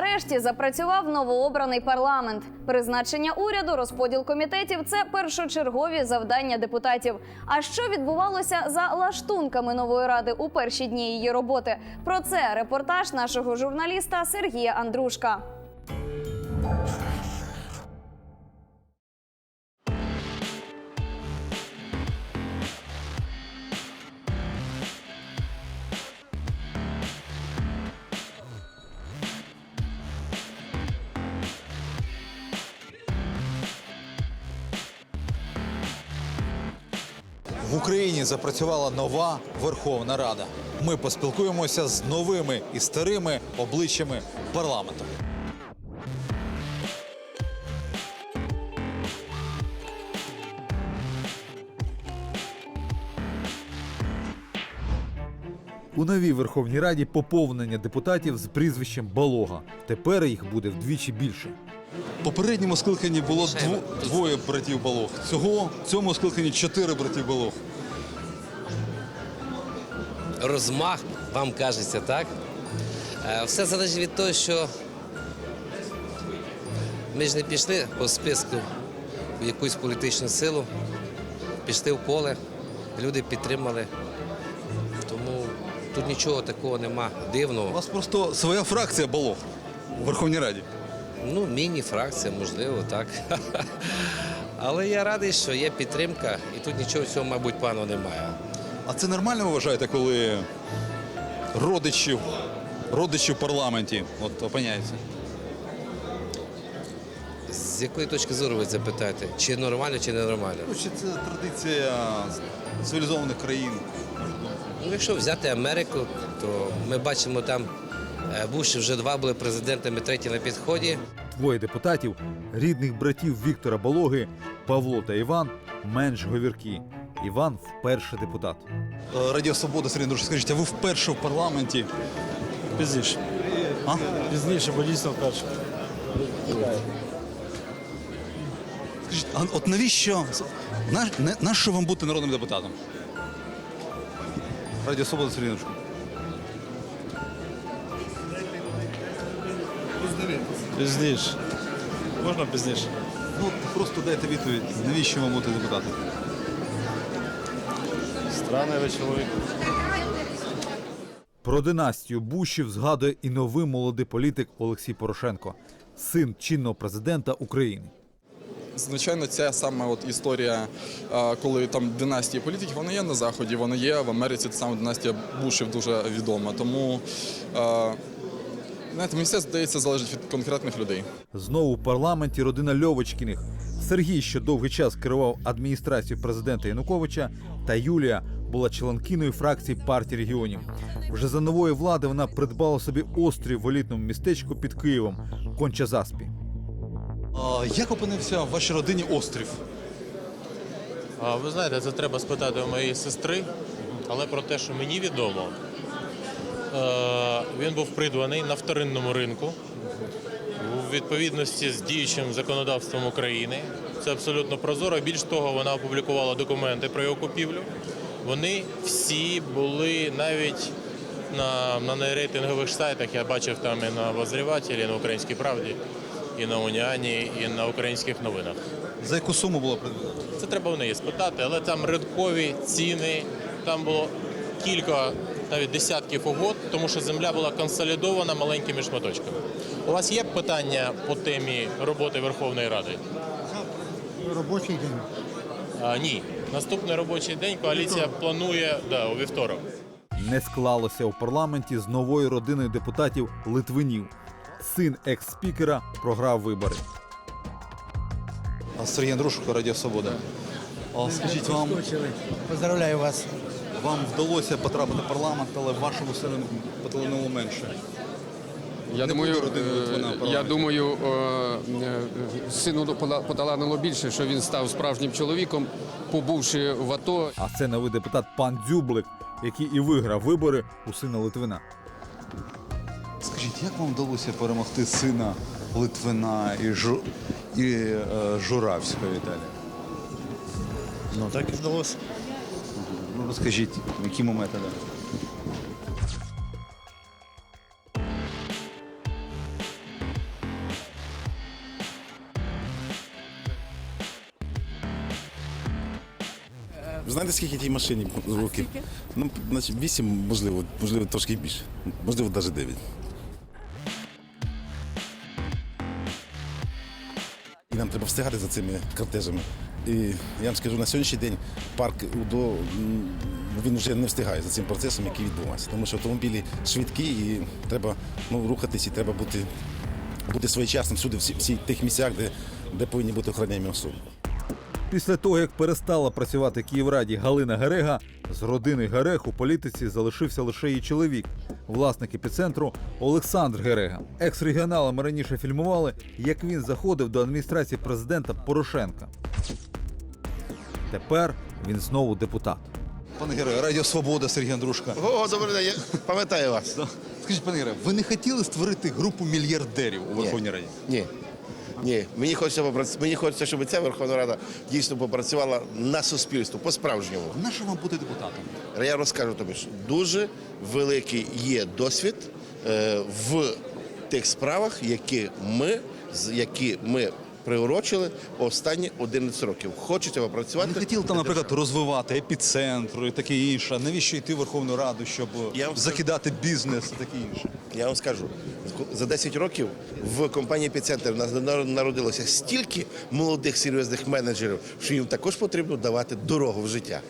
нарешті запрацював новообраний парламент. Призначення уряду, розподіл комітетів це першочергові завдання депутатів. А що відбувалося за лаштунками нової ради у перші дні її роботи? Про це репортаж нашого журналіста Сергія Андрушка. Україні запрацювала нова Верховна Рада. Ми поспілкуємося з новими і старими обличчями парламенту. У новій Верховній Раді поповнення депутатів з прізвищем Балога. Тепер їх буде вдвічі більше. В попередньому скликанні було дво- двоє братів Балог. Цього в цьому скликанні чотири братів Балог. розмах, вам кажеться, так? Е, Все залежить від того, що ми ж не пішли по списку в якусь політичну силу, пішли в поле, люди підтримали. Тому тут нічого такого нема У вас просто своя фракція Балог у Верховній Раді. Ну, міні-фракція, можливо, так. Але я радий, що є підтримка, і тут нічого цього, мабуть, пану немає. А це нормально ви вважаєте, коли родичі, родичі в парламенті от опиняються? З якої точки зору ви це питаєте? Чи нормально, чи ненормально? Ну, чи це традиція цивілізованих країн? Ну, якщо взяти Америку, то ми бачимо там е, Буш вже два були президентами, третій на підході. Двоє депутатів, рідних братів Віктора Балоги, Павло та Іван, менш говіркі. Іван вперше депутат. Е, Радіо Свобода, Сергій Андрійович, скажіть, а ви вперше в парламенті? Пізніше. А? Пізніше, бо дійсно вперше. Скажіть, а от навіщо на, не- нащо вам бути народним депутатом? Радіо Свобода, Сергій Андрійович. Пізніше. Можна пізніше? Ну, просто дайте відповідь, навіщо вам бути депутатом? Странний ви чоловік. Про династію Бушів згадує і новий молодий політик Олексій Порошенко, син чинного президента України. Звичайно, ця саме от історія, коли там династії політиків, вона є на заході, вона є в Америці. Та саме династія Бушів дуже відома. Тому знаєте, мені все здається залежить від конкретних людей. Знову в парламенті родина Льовочкіних. Сергій, що довгий час керував адміністрацією президента Януковича, та Юлія була членкиною фракції партії регіонів. Вже за нової влади вона придбала собі острів в елітному містечку під Києвом Конча-Заспі. А, як опинився в вашій родині острів? А, Ви знаєте, це треба спитати у моєї сестри, але про те, що мені відомо, він був придбаний на вторинному ринку у відповідності з діючим законодавством України. Це абсолютно прозоро. Більш того, вона опублікувала документи про його купівлю. Вони всі були навіть на, на нерейтингових сайтах. Я бачив там і на Возрівателі, і на Українській правді, і на Уніані, і на українських новинах. За яку суму було придбано? Це треба у неї спитати, але там ринкові ціни, там було кілька, навіть десятків угод, тому що земля була консолідована маленькими шматочками. У вас є питання по темі роботи Верховної Ради? Робочий день. А, ні. Наступний робочий день коаліція планує да, у вівторок. Не склалося у парламенті з новою родиною депутатів Литвинів. Син екс-спікера програв вибори. Сергій Андрушко, Радіо Свобода. Скажіть, вам, Поздравляю вас. Вам вдалося потрапити в парламент, але вашому сину поталанило менше. Я Не думаю, е, я думаю, е, сину поталанило більше, що він став справжнім чоловіком, побувши в АТО. А це новий депутат пан Дзюблик, який і виграв вибори у сина Литвина. Скажіть, як вам вдалося перемогти сина Литвина і, Жу... і е, Журавського Віталія? Ну так і вдалося. Ну, розкажіть, які моменти. Знаєте, скільки тій машині років? Ну, значить, вісім, можливо, можливо, трошки більше. Можливо, навіть 9. І нам треба встигати за цими кортежами. І я вам скажу, на сьогоднішній день парк УДО він вже не встигає за цим процесом, який відбувається. Тому що автомобілі швидкі і треба ну, рухатись, і треба бути, бути своєчасним всюди, всі, всі тих місцях, де, де повинні бути охороняємо особи. Після того, як перестала працювати Київраді Галина Герега, з родини Герег у політиці залишився лише її чоловік, власник епіцентру Олександр Герега. Екс-регіонала ми раніше фільмували, як він заходив до адміністрації президента Порошенка. Тепер він знову депутат. Пане Герой, Радіо Свобода, Сергій Андрушка. О, добрий день, я пам'ятаю вас. Скажіть, пане Герой, ви не хотіли створити групу мільярдерів у Верховній Раді? Ні. Ні, мені хочеться попрац- мені хочеться, щоб ця Верховна Рада дійсно попрацювала на суспільство по-справжньому. На що вам бути депутатом? Я розкажу тобі, що дуже великий є досвід е, в тих справах, які ми, які ми приурочили останні 11 років. Хочеться попрацювати. Не хотіли там, наприклад, розвивати епіцентр і таке інше. Навіщо йти в Верховну Раду, щоб Я вам закидати бізнес і таке інше? Я вам скажу, за 10 років в компанії «Епіцентр» нас народилося стільки молодих серйозних менеджерів, що їм також потрібно давати дорогу в життя.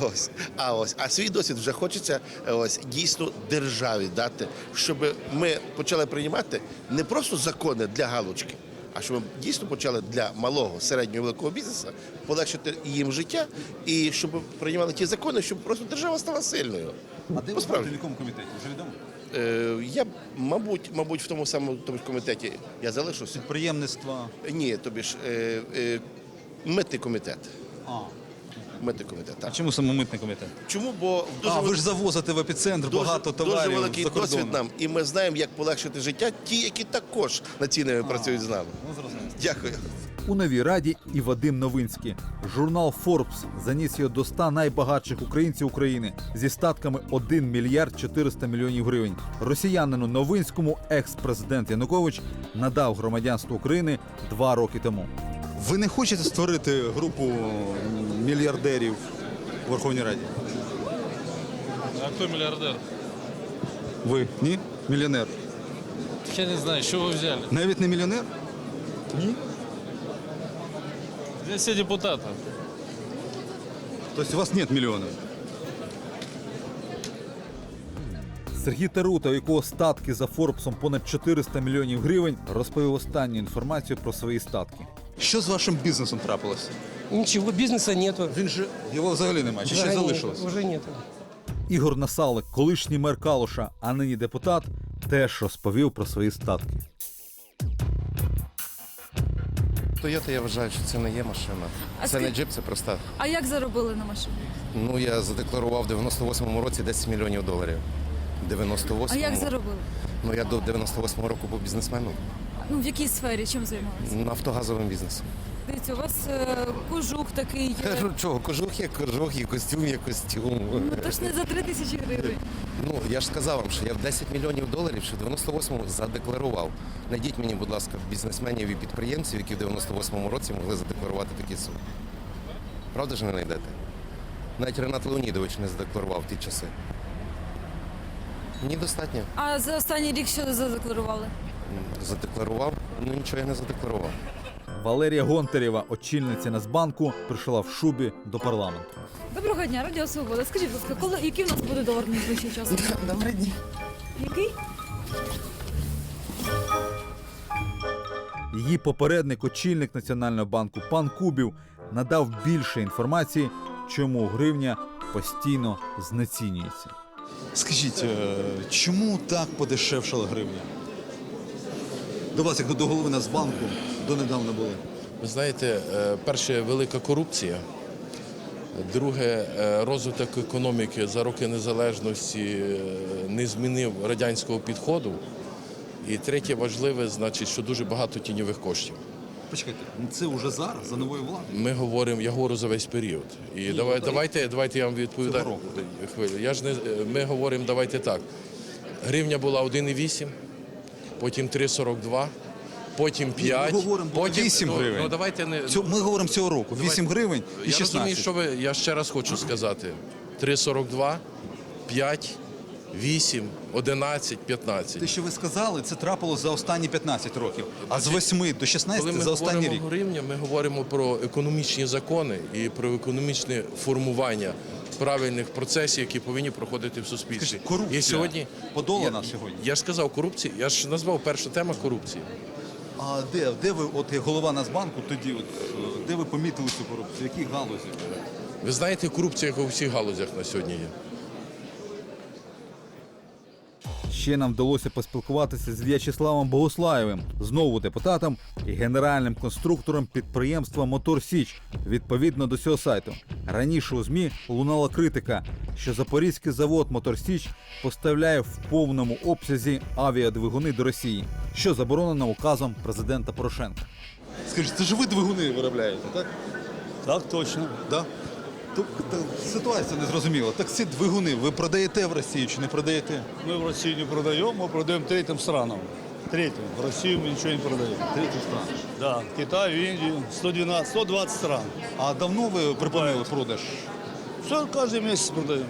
Ось, а ось, а свій досвід вже хочеться ось дійсно державі дати, щоб ми почали приймати не просто закони для галочки, а щоб ми дійсно почали для малого, середнього, великого бізнесу полегшити їм життя і щоб приймали ті закони, щоб просто держава стала сильною. А де в якому комітеті? Вже відомо? Е, Я, мабуть, мабуть, в тому самому тому ж комітеті я залишився. Підприємництва. Ні, тобі ж е, е, митний комітет. А. Митний комітет, А чому саме митний комітет? Чому? Бо дуже, а, ви ж завозите в епіцентр дуже, багато дуже товарів великий за досвід нам, і ми знаємо, як полегшити життя ті, які також над цінами працюють з нами. Ну, зрозуміло. Дякую. У новій раді і Вадим Новинський. Журнал Forbes заніс його до 100 найбагатших українців України зі статками 1 мільярд 400 мільйонів гривень. Росіянину Новинському екс-президент Янукович надав громадянство України два роки тому. Ви не хочете створити групу мільярдерів у Верховній Раді? А хто мільярдер? Ви? Ні? Мільйонер. Я не знаю, що ви взяли. Навіть не мільйонер? Ні? Здесь все депутати. Тобто у вас нет мільйонів? Сергій Тарута, у якого статки за Форбсом понад 400 мільйонів гривень, розповів останню інформацію про свої статки. Що з вашим бізнесом трапилося? Ничего, бизнеса нету. Він же його взагалі немає. Чи ще Взагалі залишилось? Уже нету. Ігор Насалик, колишній мер Калуша, а нині депутат, теж розповів про свої статки. Toyota, я вважаю, що це не є машина. А це не джип, це просто. А як заробили на машині? Ну я задекларував в 98-му році 10 мільйонів доларів. 98-му. А як заробили? Ну я до 98-го року був бізнесменом. Ну в якій сфері чим займалися? Нафтогазовим бізнесом. Дивіться, у вас е, кожух такий. Є. Чого, кожух є кожух, і костюм є костюм. Ну то ж не за три тисячі гривень. Ну я ж сказав вам, що я в 10 мільйонів доларів ще в 98-му задекларував. Найдіть мені, будь ласка, бізнесменів і підприємців, які в 98-му році могли задекларувати такі суми. Правда ж не знайдете? Навіть Ренат Леонідович не задекларував в ті часи. Мені достатньо. А за останній рік що задекларували? Задекларував, ну нічого я не задекларував. Валерія Гонтарєва, очільниця Нацбанку, прийшла в шубі до парламенту. Доброго дня, Радіо Свобода. Скажіть, будь ласка, коли який в нас буде долар найближчим часом? Добрый день. Який? Її попередник, очільник Національного банку пан Кубів, надав більше інформації, чому гривня постійно знецінюється. Скажіть, е, чому так подешевшала гривня? До вас, як до голови Нацбанку, донедавна були. Ви знаєте, е, перше велика корупція. Друге, е, розвиток економіки за роки незалежності е, не змінив радянського підходу. І третє важливе, значить, що дуже багато тіньових коштів. Почекайте, ну це вже зараз, за новою владою. Ми говоримо, я говорю за весь період. І давай, давайте, давайте я вам відповідаю. Хвилю. Я ж не ми говоримо, давайте так. Гривня була 1,8, потім 3,42, потім 5, Ми говоримо про потім 8 ну, гривень. Ну, давайте не Цю- Ми говоримо цього року. 8 гривень і Я 16. розумію, що ви. Я ще раз хочу сказати: 3,42, 5, 8, 11, 15. Те, що ви сказали, це трапилось за останні 15 років. А з 8 до 16 Коли ми за останній рік. гривня, ми говоримо про економічні закони і про економічне формування правильних процесів, які повинні проходити в суспільстві. Скажіть, корупція і сьогодні подолана я, сьогодні? Я ж сказав корупція. Я ж назвав перша тема корупції. А де, де ви, от як голова Нацбанку, тоді, от, е, де ви помітили цю корупцію? В яких галузі? Ви знаєте, корупція як у всіх галузях на сьогодні є. Ще нам вдалося поспілкуватися з В'ячеславом Богуслаєвим, знову депутатом і генеральним конструктором підприємства Мотор Січ. Відповідно до цього сайту. Раніше у ЗМІ лунала критика, що запорізький завод Мотор Січ поставляє в повному обсязі авіадвигуни до Росії, що заборонено указом президента Порошенка. Скажіть, це ж ви двигуни виробляєте, так? Так, точно. Да? Тобто ситуація незрозуміла. Так ці двигуни ви продаєте в Росію чи не продаєте? Мы в Россию не продаем, мы продаем третьим странам. Третьим. В Россию мы ничего не продаем. Третім странам. Да, Китай, Индию, 112, 120 стран. А давно ви припинили продаж? Все, каждый месяц продаем.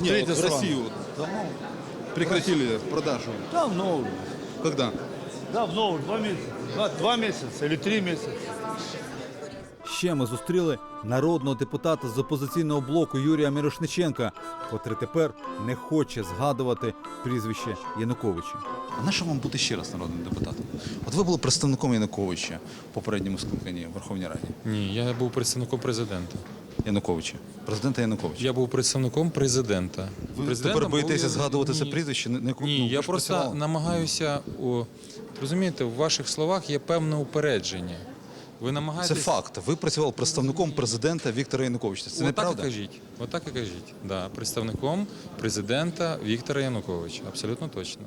Ні, Третья от в страна. Росію давно прекратили продажу. Давно уже. Когда? Давно уже, два месяца. Два, два месяца или три месяца. Ще ми зустріли народного депутата з опозиційного блоку Юрія Мірошниченка, котрий тепер не хоче згадувати прізвище Януковича. А на що вам бути ще раз народним депутатом? От ви були представником Януковича в попередньому скликанні в Верховній Раді. Ні, я був представником президента. Януковича. Президента Януковича. Я був представником президента. Ви Президентом тепер боїтеся був- згадувати це прізвище? Не- не- Ні, ну, я просто працювали. намагаюся. О, розумієте, в ваших словах є певне упередження. Ви Це факт. Ви працювали представником президента Віктора Януковича. Це не правда? кажіть. Отак і кажіть. Да, представником президента Віктора Януковича. Абсолютно точно.